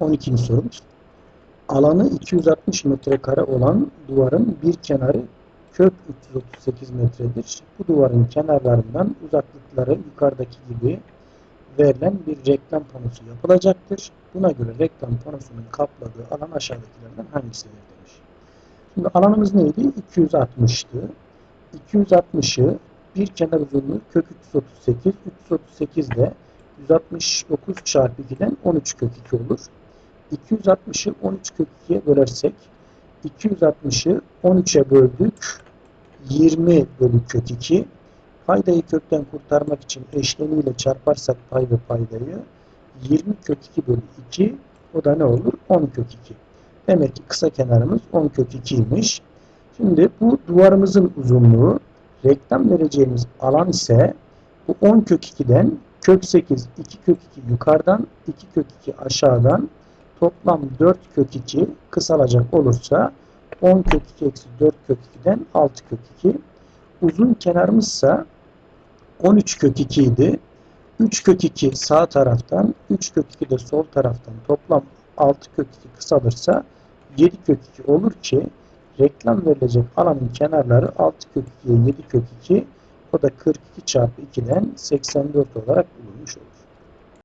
12. sorumuz. Alanı 260 metrekare olan duvarın bir kenarı kök 338 metredir. Bu duvarın kenarlarından uzaklıkları yukarıdaki gibi verilen bir reklam panosu yapılacaktır. Buna göre reklam panosunun kapladığı alan aşağıdakilerden hangisidir demiş. Şimdi alanımız neydi? 260'tı. 260'ı bir kenar uzunluğu kök 338. 338 de 169 çarpı 2'den 13 kök 2 olur. 260'ı 13 kök 2'ye bölersek 260'ı 13'e böldük. 20 bölü kök 2. Paydayı kökten kurtarmak için eşleniyle çarparsak pay ve paydayı 20 kök 2 bölü 2 o da ne olur? 10 kök 2. Demek ki kısa kenarımız 10 kök 2'ymiş. Şimdi bu duvarımızın uzunluğu reklam vereceğimiz alan ise bu 10 kök 2'den kök 8 2 kök 2 yukarıdan 2 kök 2 aşağıdan toplam 4 kök 2 kısalacak olursa 10 kök 2 eksi 4 kök 2'den 6 kök 2 uzun kenarımızsa 13 kök 2 idi. 3 kök 2 sağ taraftan 3 kök 2 de sol taraftan toplam 6 kök 2 kısalırsa 7 kök 2 olur ki reklam verilecek alanın kenarları 6 kök 2'ye 7 kök 2 o da 42 çarpı 2'den 84 olarak bulunmuş olur.